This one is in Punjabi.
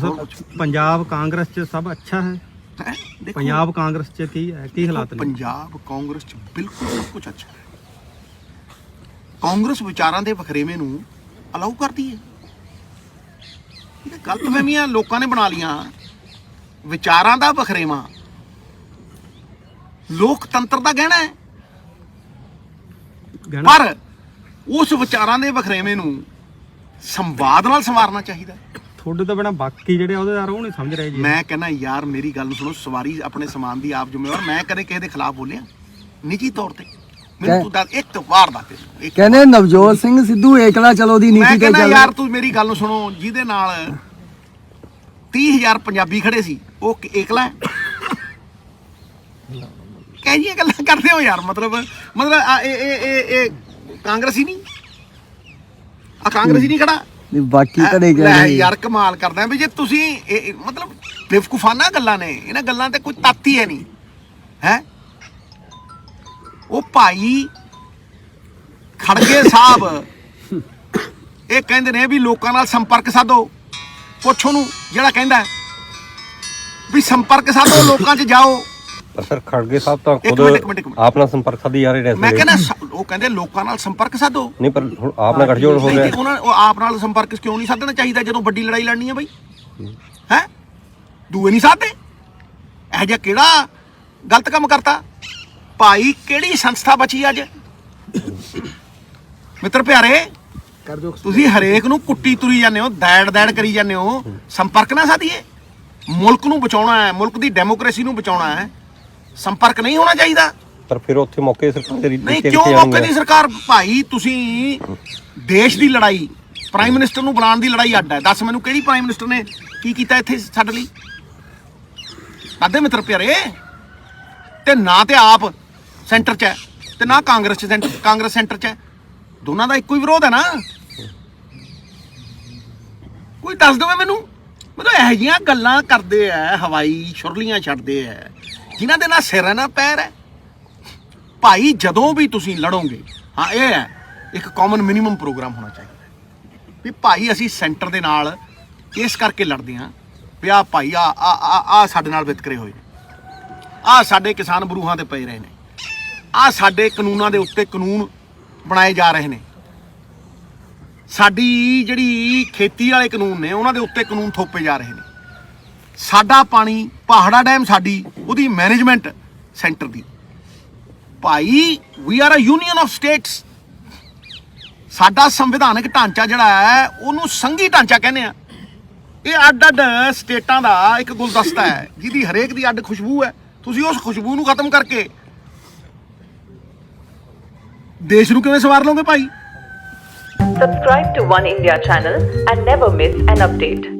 ਦੱਸੋ ਬਹੁਤ ਕੁਛ। ਪੰਜਾਬ ਕਾਂਗਰਸ ਚ ਸਭ ਅੱਛਾ ਹੈ। ਹੈਂ? ਦੇਖੋ, ਪੰਜਾਬ ਕਾਂਗਰਸ ਚ ਕੀ ਹੈ? ਕੀ ਹਾਲਾਤ ਨੇ? ਪੰਜਾਬ ਕਾਂਗਰਸ ਚ ਬਿਲਕੁਲ ਸਭ ਕੁਝ ਅੱਛਾ ਹੈ। ਕਾਂਗਰਸ ਵਿਚਾਰਾਂ ਦੇ ਵਖਰੇਵੇਂ ਨੂੰ ਅਲਾਉ ਕਰਦੀ ਹੈ। ਇਹ ਗਲਤਫਹਿਮੀਆਂ ਲੋਕਾਂ ਨੇ ਬਣਾ ਲੀਆਂ ਵਿਚਾਰਾਂ ਦਾ ਵਖਰੇਵਾ। ਲੋਕਤੰਤਰ ਦਾ ਗਹਿਣਾ ਹੈ। ਗਹਿਣਾ? ਪਰ ਉਸ ਵਿਚਾਰਾਂ ਦੇ ਵਖਰੇਵੇਂ ਨੂੰ ਸੰਵਾਦ ਨਾਲ ਸੰਵਾਰਨਾ ਚਾਹੀਦਾ ਹੈ। ਤੁਹਾਡੇ ਤੋਂ ਬਿਨਾ ਬਾਕੀ ਜਿਹੜੇ ਅਹੁਦੇਦਾਰ ਉਹ ਨਹੀਂ ਸਮਝ ਰਹੇ ਜੀ। ਮੈਂ ਕਹਿੰਦਾ ਯਾਰ ਮੇਰੀ ਗੱਲ ਨੂੰ ਸੁਣੋ ਸਵਾਰੀ ਆਪਣੇ ਸਮਾਨ ਦੀ ਆਪ ਜ਼ਿੰਮੇਵਾਰ ਮੈਂ ਕਦੇ ਕਿਸੇ ਦੇ ਖਿਲਾਫ ਬੋਲਿਆ। ਨਿੱਜੀ ਤੌਰ ਤੇ। ਮੈਨੂੰ ਤੂੰ ਦੱਸ ਇੱਕ ਵਾਰ ਦੱਸ ਦੇ। ਕਹਿੰਦੇ ਨਵਜੋਤ ਸਿੰਘ ਸਿੱਧੂ ਏਕਲਾ ਚਲੋ ਦੀ ਮੈਂ ਨੀਤੀ ਤੇ ਕਹਿੰਦਾ ਚੱਲ। ਯਾਰ ਤੂੰ ਮੇਰੀ ਗੱਲ ਨੂੰ ਸੁਣੋ ਜਿਹਦੇ ਨਾਲ 30000 ਪੰਜਾਬੀ ਖੜੇ ਸੀ ਉਹ ਏਕਲਾ ਹੈ। ਕਹੀਆਂ ਗੱਲਾਂ ਕਰਦੇ ਹੋ ਯਾਰ? ਮਤਲਬ ਮਤਲਬ ਇਹ ਇਹ ਇਹ ਕਾਂਗਰਸੀ ਨਹੀਂ। ਆ ਕਾਂਗਰਸੀ ਨਹੀਂ ਖੜਾ। ਨਹੀਂ, ਬਾਕੀ ਤਾਂ ਨਹੀਂ ਲੈ ਕਹਿੰਦੇ ਯਾਰ ਕਮਾਲ ਕਰਦਾ ਵੀ ਜੇ ਤੁਸੀਂ ਇਹ- ਇਹ ਮਤਲਬ ਬੇਵਕੂਫਾਨਾ ਗੱਲਾਂ ਨੇ ਇਹਨਾਂ ਗੱਲਾਂ ਤੇ ਕੋਈ ਤੱਤ ਹੀ ਹੈ ਨਹੀਂ। ਹੈ? ਉਹ ਭਾਈ ਖੜਗੇ ਸਾਹਿਬ ਇਹ ਕਹਿੰਦੇ ਨੇ ਵੀ ਲੋਕਾਂ ਨਾਲ ਸੰਪਰਕ ਸਾਧੋ। ਪੁੱਛ ਉਹਨੂੰ ਜਿਹੜਾ ਕਹਿੰਦਾ ਹੈ ਵੀ ਸੰਪਰਕ ਸਾਧੋ ਲੋਕਾਂ 'ਚ ਜਾਓ। ਪਰ ਸਰ ਖੜਗੇ ਸਾਹਿਬ ਤਾਂ ਇੱਕ ਖੁਦ ਮਿੰਟ, ਇੱਕ ਮਿੰਟ, ਇੱਕ ਮਿੰਟ। ਆਪ ਨਾਲ ਸੰਪਰਕ ਸਾਧੀ ਜਾ ਰਹੇ ਨੇ ਇਸ ਮੈਂ ਵੇਲੇ। ਕਹਿੰਦਾ ਸ- ਉਹ ਕਹਿੰਦੇ ਲੋਕਾਂ ਨਾਲ ਸੰਪਰਕ ਸਾਧੋ। ਨਹੀਂ ਪਰ ਹੁਣ ਆਪ ਨਾਲ ਗੱਠਜੋੜ ਹੋ ਨਹੀਂ ਗਿਆ। ਉਹਨਾਂ ਉਹ ਆਪ ਨਾਲ ਸੰਪਰਕ ਕਿਉਂ ਨਹੀਂ ਸਾਧਣਾ ਚਾਹੀਦਾ ਜਦੋਂ ਵੱਡੀ ਲੜਾਈ ਲੜਨੀ ਹੈ ਬਈ? ਹੈ? ਦੂਏ ਨਹੀਂ ਸਾਧਦੇ। ਇਹ ਜਿਹਾ ਕਿਹੜਾ ਗਲਤ ਕੰਮ ਕਰਤਾ? ਭਾਈ ਕਿਹੜੀ ਸੰਸਥਾ ਬਚੀ ਅੱਜ? ਮਿੱਤਰ ਪਿਆਰੇ ਤੁਸੀਂ ਹਰੇਕ ਨੂੰ ਕੁੱਟੀ ਤੁਰੀ ਜਾਂਦੇ ਹੋ ਦੈੜ ਦੈੜ ਕਰੀ ਜਾਂਦੇ ਹੋ। ਸੰਪਰਕ ਨਾ ਸਾਧੀਏ। ਮੁਲਕ ਨੂੰ ਬਚਾਉਣਾ ਹੈ ਮੁਲਕ ਦੀ ਡੈਮੋਕ੍ਰੇਸੀ ਨੂੰ ਬਚਾਉਣਾ ਹੈ। ਸੰਪਰਕ ਨਹੀਂ ਹੋਣਾ ਚਾਹੀਦਾ। ਪਰ ਫਿਰ ਉੱਥੇ ਮੌਕੇ ਸਰਕਾਰ ਦੇ ਨਹੀਂ ਕਿਉਂ ਮੌਕੇ ਦੀ ਸਰਕਾਰ? ਭਾਈ ਤੁਸੀਂ ਦੇਸ਼ ਦੀ ਲੜਾਈ ਪ੍ਰਾਈਮ ਮਿਨਿਸਟਰ ਨੂੰ ਬਣਾਉਣ ਦੀ ਲੜਾਈ ਅੱਡ ਹੈ। ਦੱਸ ਮੈਨੂੰ ਕਿਹੜੀ ਪ੍ਰਾਈਮ ਮਿਨਿਸਟਰ ਨੇ ਕੀ ਕੀਤਾ ਇੱਥੇ ਸਾਡੇ ਲਈ? ਆਦੇ ਮਿੱਤਰ ਪਿਆਰੇ ਤੇ ਨਾ ਤੇ ਆਪ ਸੈਂਟਰ 'ਚ ਹੈ ਤੇ ਨਾ ਕਾਂਗਰਸ ਸੈਂਟਰ ਕਾਂਗਰਸ ਸੈਂਟਰ 'ਚ ਹੈ। ਦੋਨਾਂ ਦਾ ਇੱਕੋ ਹੀ ਵਿਰੋਧ ਹੈ ਨਾ। ਕੋਈ ਦੱਸ ਦਵੇ ਮੈਨੂੰ? ਮਤਲਬ ਇਹੋ ਜਿਹੀਆਂ ਗੱਲਾਂ ਕਰਦੇ ਆ ਹਵਾਈ ਛੁਰਲੀਆਂ ਛੱਡਦੇ ਆ। ਜਿਨ੍ਹਾਂ ਦੇ ਨਾਲ ਸਿਰ ਹੈ ਨਾ, ਪੈਰ ਹੈ। ਭਾਈ, ਜਦੋਂ ਵੀ ਤੁਸੀਂ ਲੜੋਗੇ, ਹਾਂ, ਇਹ ਹੈ, ਇੱਕ ਕਾਮਨ ਮਿਨੀਮਮ ਪ੍ਰੋਗਰਾਮ ਹੋਣਾ ਚਾਹੀਦਾ ਵੀ ਭਾਈ, ਅਸੀਂ ਸੈਂਟਰ ਦੇ ਨਾਲ ਇਸ ਕਰਕੇ ਲੜਦੇ ਹਾਂ ਵੀ ਆ ਭਾਈ ਆ ਆ ਆ- ਆ ਸਾਡੇ ਨਾਲ ਵਿਤਕਰੇ ਹੋਏ ਨੇ। ਆ ਸਾਡੇ ਕਿਸਾਨ ਬਰੂਹਾਂ ਤੇ ਪਏ ਰਹੇ ਨੇ। ਆ ਸਾਡੇ ਕਾਨੂੰਨਾਂ ਦੇ ਉੱਤੇ ਕਾਨੂੰਨ ਬਣਾਏ ਜਾ ਰਹੇ ਨੇ। ਸਾਡੀ ਜਿਹੜੀ ਖੇਤੀ ਵਾਲੇ ਕਾਨੂੰਨ ਨੇ, ਉਹਨਾਂ ਦੇ ਉੱਤੇ ਕਾਨੂੰਨ ਥੋਪੇ ਜਾ ਰਹੇ ਨੇ। ਸਾਡਾ ਪਾਣੀ ਪਹਾੜਾ ਡੈਮ ਸਾਡੀ, ਉਹਦੀ ਮੈਨੇਜਮੈਂਟ ਸੈਂਟਰ ਦੀ। ਭਾਈ we are a union of states ਸਾਡਾ ਸੰਵਿਧਾਨਕ ਢਾਂਚਾ ਜਿਹੜਾ ਹੈ, ਉਹਨੂੰ ਸੰਘੀ ਢਾਂਚਾ ਕਹਿੰਦੇ ਆ। ਇਹ ਅੱਡ ਅੱਡ ਸਟੇਟਾਂ ਦਾ ਇੱਕ ਗੁਲਦਸਤਾ ਹੈ, ਜਿਹਦੀ ਹਰੇਕ ਦੀ ਅੱਡ ਖੁਸ਼ਬੂ ਹੈ। ਤੁਸੀਂ ਉਸ ਖੁਸ਼ਬੂ ਨੂੰ ਖਤਮ ਕਰਕੇ ਦੇਸ਼ ਨੂੰ ਕਿਵੇਂ ਸਵਾਰ ਲਓਗੇ ਭਾਈ? Subscribe to One India channel and never miss an update.